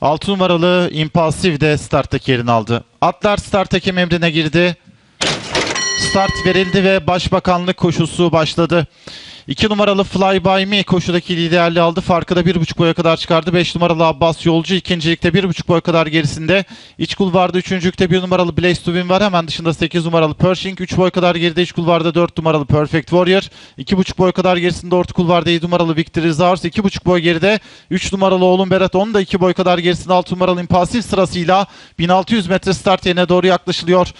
6 numaralı Impulsive de starttaki yerini aldı. Atlar start hakem emrine girdi. Start verildi ve Başbakanlık koşusu başladı. 2 numaralı Fly By Me koşudaki liderliği aldı. Farkı da 1.5 boya kadar çıkardı. 5 numaralı Abbas Yolcu ikincilikte 1.5 boy kadar gerisinde. İç kulvarda üçüncülükte 1 numaralı Blaze to Win var. Hemen dışında 8 numaralı Pershing. 3 boy kadar geride iç kulvarda 4 numaralı Perfect Warrior. 2.5 boy kadar gerisinde orta kulvarda 7 numaralı Victory Zars. 2.5 boy geride 3 numaralı oğlum Berat. Onun da 2 boy kadar gerisinde 6 numaralı Impulsive sırasıyla 1600 metre start yerine doğru yaklaşılıyor.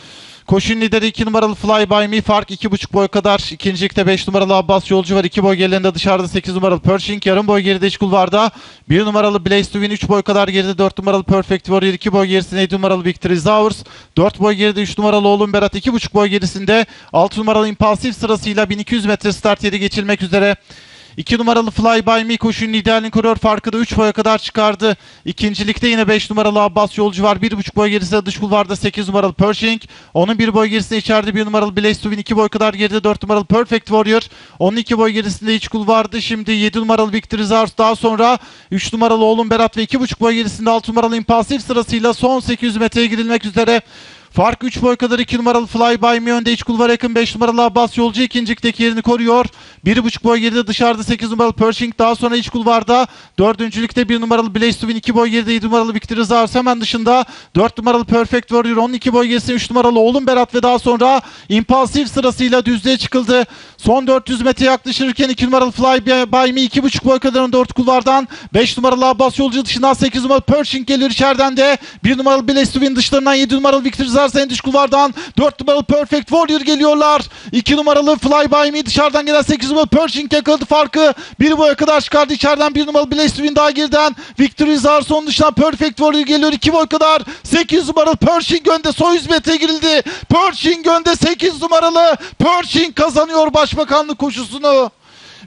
Koşun lideri 2 numaralı Fly By Me fark 2.5 boy kadar. İkincilikte 5 numaralı Abbas Yolcu var. 2 boy gerilerinde dışarıda 8 numaralı Pershing. Yarım boy geride iç kulvarda. 1 numaralı Blaze to Win 3 boy kadar geride 4 numaralı Perfect Warrior 2 boy gerisinde 7 numaralı Victory Zowers. 4 boy geride 3 numaralı oğlum Berat 2.5 boy gerisinde 6 numaralı Impulsive sırasıyla 1200 metre start yeri geçilmek üzere. 2 numaralı Fly By Me koşunun liderliğini koruyor. Farkı da 3 boya kadar çıkardı. İkincilikte yine 5 numaralı Abbas Yolcu var. 1.5 boy gerisinde dış kulvarda 8 numaralı Pershing. Onun 1 boy gerisinde içeride 1 numaralı Blaze to Win 2 boy kadar geride 4 numaralı Perfect Warrior. Onun 2 boy gerisinde iç kulvardı. Şimdi 7 numaralı Victory Zars. Daha sonra 3 numaralı oğlum Berat ve 2.5 boy gerisinde 6 numaralı Impulsive sırasıyla son 800 metreye girilmek üzere. Fark 3 boy kadar 2 numaralı Fly By Me önde iç kulvara yakın 5 numaralı Abbas Yolcu ikincikteki yerini koruyor. 1.5 boy geride dışarıda 8 numaralı Pershing daha sonra iç kulvarda 4. 1 numaralı Blaze to Win 2 boy geride 7 numaralı Victory Zars hemen dışında 4 numaralı Perfect Warrior 12 boy gerisinde 3 numaralı Oğlum Berat ve daha sonra Impulsive sırasıyla düzlüğe çıkıldı. Son 400 metre yaklaşırken 2 numaralı Fly By Me 2.5 boy kadar önde 4 kulvardan 5 numaralı Abbas Yolcu dışından 8 numaralı Pershing geliyor içeriden de 1 numaralı Win dışlarından 7 numaralı Victory Zars en dış kulvardan 4 numaralı Perfect Warrior geliyorlar. 2 numaralı Fly By Me dışarıdan gelen 8 numaralı Pershing yakaladı farkı. 1 boya kadar çıkardı içeriden 1 numaralı Win daha geriden. Victory Zars onun dışından Perfect Warrior geliyor 2 boy kadar. 8 numaralı Pershing önde son 100 metre girildi. Pershing önde 8 numaralı Pershing kazanıyor başbakanlık koşusunu.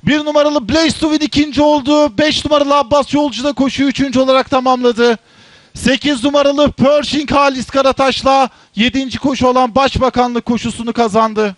Bir numaralı Blaze to Win ikinci oldu. 5 numaralı Abbas Yolcu da koşuyu üçüncü olarak tamamladı. 8 numaralı Pershing Halis Karataş'la 7. koşu olan Başbakanlık koşusunu kazandı.